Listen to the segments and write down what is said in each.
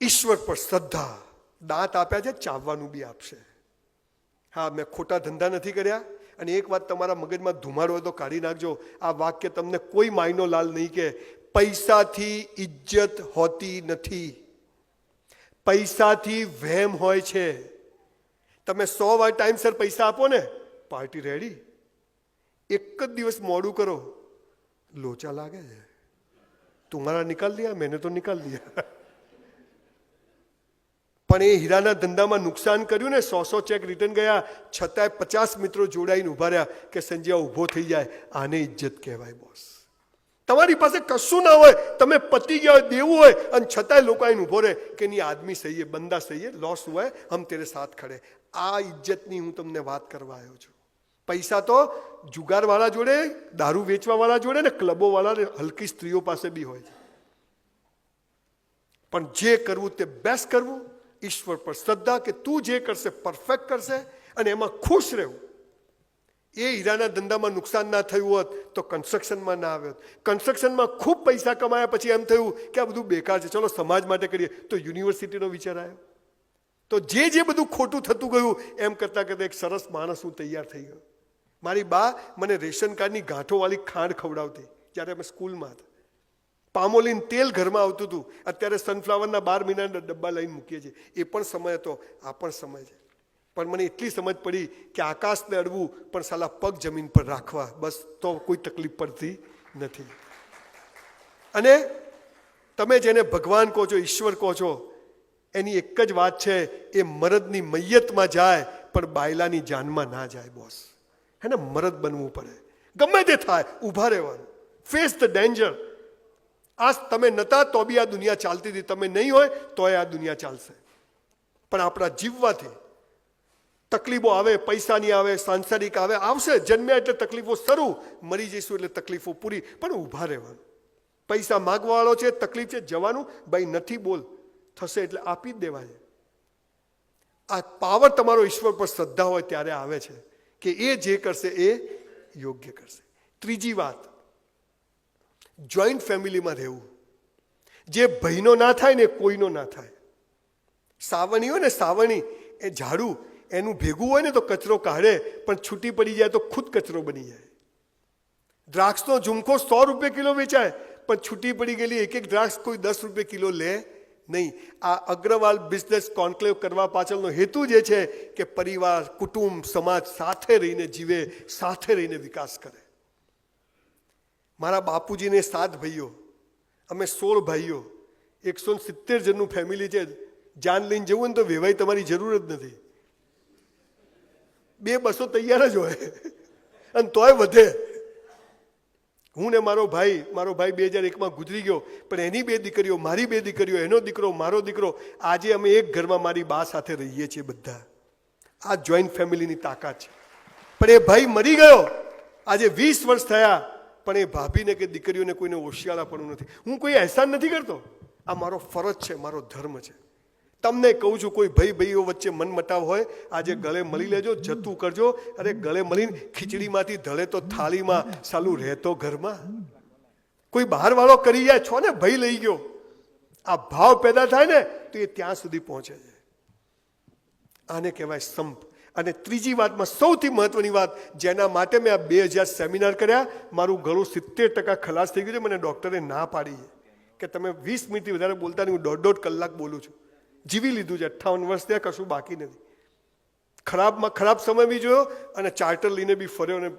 ઈશ્વર પર શ્રદ્ધા. દાંત આપ્યા છે, ચાવવાનું બી આપશે. હા, મેં ખોટા ધંધા નથી કર્યા અને એક વાત તમારા મગજમાં ધુમાડો હોય તો કાઢી નાખજો. આ વાક્ય તમને કોઈ માયનો લાલ નહીં કે પૈસાથી ઇજ્જત હોતી નથી. પૈસાથી વહેમ હોય છે. તમે સો વાર ટાઈમસર પૈસા આપો ને, પાર્ટી રેડી. એક જ દિવસ મોડું કરો. લોચા લાગે છે. તુમારા નિકાલ દિયા મેને તો નિકાલ દિયા પણ એ હીરાના ધંધામાં નુકસાન કર્યું ને સો સો ચેક રિટર્ન ગયા, છતાંય પચાસ મિત્રો જોડાઈને ઊભા રહ્યા કે સંજય ઊભો થઈ જાય, આને ઇજ્જત કહેવાય બોસ તમારી પાસે કશું ના હોય, તમે પતી ગયા હોય, દેવું હોય, અને છતાંય લોકો એને ઊભો રહે કે નહીં આદમી સહીએ, બંદા સહીએ લોસ હોય, હમ તેરે સાથ ખડે. આ ઇજ્જતની હું તમને વાત કરવા આવ્યો છું. પૈસા તો જુગારવાળા જોડે, દારૂ વેચવાવાળા જોડે ને ક્લબોવાળા હલકી સ્ત્રીઓ પાસે બી હોય છે. પણ જે કરવું તે બેસ્ટ કરવું. ઈશ્વર પર શ્રદ્ધા કે તું જે કરશે, પરફેક્ટ કરશે અને એમાં ખુશ રહેવું. એ હીરાના ધંધામાં નુકસાન ના થયું હોત તો કન્સ્ટ્રક્શનમાં ના આવ્યો કન્સ્ટ્રક્શનમાં ખૂબ પૈસા કમાયા પછી એમ થયું કે આ બધું બેકાર છે. ચલો સમાજ માટે કરીએ. તો યુનિવર્સિટીનો વિચાર આવ્યો. તો જે જે બધું ખોટું થતું ગયું, એમ કરતાં કરતાં એક સરસ માણસ હું તૈયાર થઈ ગયો. મારી બા મને રેશન કાર્ડની ગાંઠોવાળી ખાંડ ખવડાવતી, જ્યારે અમે સ્કૂલમાં હતા. પામોલીન તેલ ઘરમાં આવતું હતું. અત્યારે સનફ્લાવરના બાર મહિનાના ડબ્બા લઈને મૂકીએ છીએ. એ પણ સમય હતો, આ પણ સમય છે. પણ મને એટલી સમજ પડી કે આકાશને અડવું પણ સાલા પગ જમીન પર રાખવા. બસ તો કોઈ તકલીફ પડતી નથી. અને તમે જેને ભગવાન કહો છો, ઈશ્વર કહો છો, એની એક જ વાત છે, એ મરદની મૈયતમાં જાય, પણ બાયલાની જાનમાં ના જાય બોસ હે ને? મરદ બનવું પડે. ગમે તે થાય, ઊભા રહેવાનું. ફેસ ધ ડેન્જર આ તમે નતા તો બી આ દુનિયા ચાલતી હતી. તમે નહીં હોય તોય આ દુનિયા ચાલશે. પણ આપણા જીવવાથી તકલીફો આવે પૈસાની આવે, સાંસારિક આવે, આવશે. જન્મ્યા એટલે તકલીફો શરૂ, મરી જઈશું એટલે તકલીફો પૂરી. પણ ઊભા રહેવાનું. પૈસા માગવાવાળો છે, તકલીફ છે, જવાનું. ભાઈ, નથી બોલ. થશે એટલે આપી જ દેવાય. આ પાવર તમારો ઈશ્વર પર શ્રદ્ધા હોય ત્યારે આવે છે કે એ જે કરશે એ યોગ્ય કરશે. ત્રીજી વાત જોઈન્ટ ફેમિલીમાં રહેવું. જે ભાઈનો ના થાય ને કોઈનો ના થાય. સાવણી હોય ને સાવણી, એ ઝાડુ, એનું ભેગું હોય ને તો કચરો કાઢે, પણ છૂટી પડી જાય તો ખુદ કચરો બની જાય. દ્રાક્ષનો ઝુમખો સો રૂપિયા કિલો વેચાય, પણ છૂટી પડી ગયેલી એક એક દ્રાક્ષ કોઈ દસ રૂપિયા કિલો લે નહીં. આ અગ્રવાલ બિઝનેસ કોન્ક્લેવ કરવા પાછળનો હેતુ જે છે કે પરિવાર, કુટુંબ, સમાજ સાથે રહીને જીવે, સાથે રહીને વિકાસ કરે. મારા બાપુજીને સાત ભાઈઓ, અમે સોળ ભાઈઓ, એકસો સિત્તેર જણનું ફેમિલી છે. જાન લઈને જવું ને તો વેવાઈ તમારી જરૂર જ નથી. બે બસો તૈયાર જ હોય. અને તોય વધે. હું ને મારો ભાઈ મારો ભાઈ બે હજાર એકમાં ગુજરી ગયો, પણ એની બે દીકરીઓ, મારી બે દીકરીઓ, એનો દીકરો, મારો દીકરો, આજે અમે એક ઘરમાં મારી બા સાથે રહીએ છીએ બધા. આ જોઈન્ટ ફેમિલીની તાકાત છે. પણ એ ભાઈ મરી ગયો. આજે વીસ વર્ષ થયા. પણ એ ભાભીને કે દીકરીઓને કોઈને હોશિયાળાપણું નથી. હું કોઈ અહેસાન નથી કરતો? આ મારો ફરજ છે, મારો ધર્મ છે. તમને કહું છું, કોઈ ભાઈ ભાઈઓ વચ્ચે મન મટાવ હોય, આજે ગળે મળી લેજો, જતું કરજો. અરે ગળે મળીને ખીચડીમાંથી ધળે તો થાળીમાં સાલું રહેતો ઘરમાં. કોઈ બહારવાળો કરી જાય, છો ને, ભાઈ લઈ ગયો. આ ભાવ પેદા થાય ને, તો એ ત્યાં સુધી પહોંચે છે. આને કહેવાય સંપ. અને ત્રીજી વાતમાં સૌથી મહત્વની વાત, જેના માટે મેં આ બે હજાર સેમિનાર કર્યા, મારું ગળું સિત્તેર ટકા ખલાસ થઈ ગયું છે, મને ડૉક્ટરે ના પાડી છે. કે તમે વીસ મિનિટથી વધારે બોલતા નહીં, હું દોઢ દોઢ કલાક બોલું છું. જીવી લીધું છે, અઠ્ઠાવન વર્ષ ત્યાં કશું બાકી નથી. ખરાબમાં ખરાબ સમય બી જોયો અને ચાર્ટર લઈને બી ફર્યો અને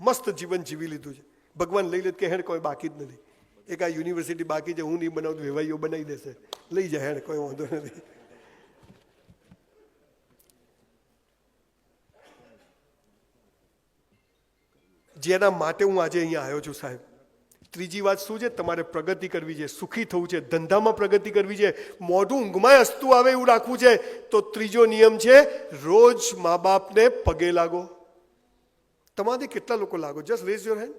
મસ્ત જીવન જીવી લીધું છે. ભગવાન લઈ લે કે હેડ કોઈ બાકી જ નથી. એક આ યુનિવર્સિટી બાકી છે, હું નહીં બનાવું વેવાઈઓ બનાવી દેશે. લઈ જાય હેડ કોઈ વાંધો નથી. જેના માટે હું આજે અહીંયા આવ્યો છું સાહેબ. ત્રીજી વાત શું છે? તમારે પ્રગતિ કરવી છે, સુખી થવું છે, ધંધામાં પ્રગતિ કરવી છે, મોઢું ઊંઘમાં હસતું આવે એવું રાખવું છે, તો ત્રીજો નિયમ છે, રોજ મા બાપને પગે લાગો. તમારાથી કેટલા લોકો લાગો? જસ્ટ રેઝ યોર હેન્ડ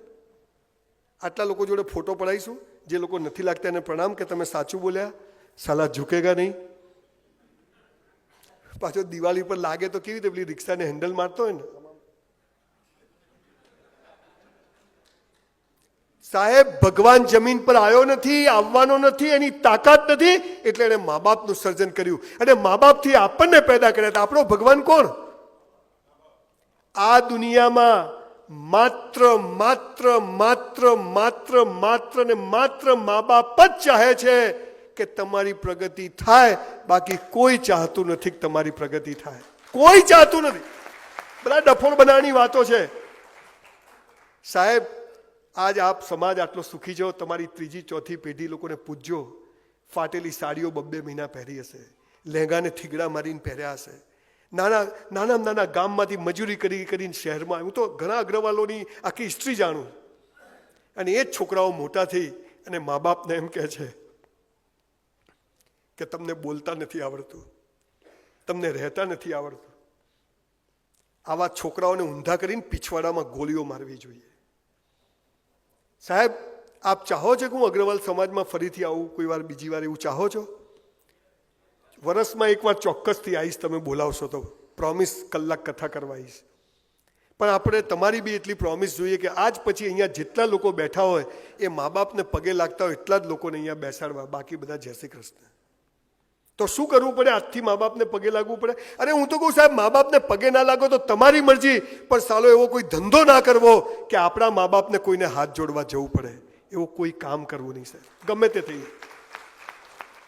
આટલા લોકો જોડે ફોટો પડાવીશું. જે લોકો નથી લાગતા એને પ્રણામ કે તમે સાચું બોલ્યા. સાલા ઝૂકેગા નહીં. પાછો દિવાળી પર લાગે તો કેવી રીતે પેલી રિક્ષાને હેન્ડલ મારતો હોય ને? સાહેબ, ભગવાન જમીન પર આવ્યો નથી, આવવાનો નથી, એની તાકાત નથી, એટલે એણે મા બાપનું સર્જન કર્યું. અને મા બાપથી આપણને પેદા કર્યા હતા. આપણો ભગવાન કોણ? આ દુનિયામાં માત્ર માત્ર માત્ર માત્ર માત્ર ને માત્ર મા બાપ જ ચાહે છે કે તમારી પ્રગતિ થાય. બાકી કોઈ ચાહતું નથી કે તમારી પ્રગતિ થાય. કોઈ ચાહતું નથી. બધા ડફોળ બનાવવાની વાતો છે. સાહેબ આજ આપ સમાજ આટલો સુખી છો, તમારી ત્રીજી ચોથી પેઢી લોકોને પૂજજો ફાટેલી સાડીઓ બબ્બે મહિના પહેરી હશે લહેંગાને થીગડા મારીને પહેર્યા હશે. નાના નાના નાના ગામમાંથી મજૂરી કરી કરીને શહેરમાં હું તો ઘણા અગ્રવાલોની આખી હિસ્ટ્રી જાણું. અને એ જ છોકરાઓ મોટા થઈ અને મા બાપને એમ કહે છે કે તમને બોલતા નથી આવડતું, તમને રહેતા નથી આવડતું. આવા છોકરાઓને ઊંધા કરીને પીછવાડામાં ગોળીઓ મારવી જોઈએ. સાહેબ, આપ ચાહો છો કે હું અગ્રવાલ સમાજમાં ફરીથી આવું? કોઈ વાર, બીજી વાર એવું ચાહો છો? વરસમાં એકવાર ચોક્કસથી આવીશ, તમે બોલાવશો તો. પ્રોમિસ કલાક કથા કરવા આવીશ. પણ આપણે તમારી બી એટલી પ્રોમિસ જોઈએ કે આજ પછી અહીંયા જેટલા લોકો બેઠા હોય, એ મા બાપને પગે લાગતા હોય એટલા જ લોકોને અહીંયા બેસાડવા. બાકી બધા જય શ્રી કૃષ્ણ. તો શું કરવું પડે? આજથી મા બાપને પગે લાગવું પડે? અરે, હું તો કહું સાહેબ, મા બાપને પગે ના લાગો તો તમારી મરજી, પણ સાલો એવો કોઈ ધંધો ના કરવો કે આપણા મા બાપને કોઈને હાથ જોડવા જવું પડે. એવો કોઈ કામ કરવું નહીં, સાહેબ. ગમે તે થઈ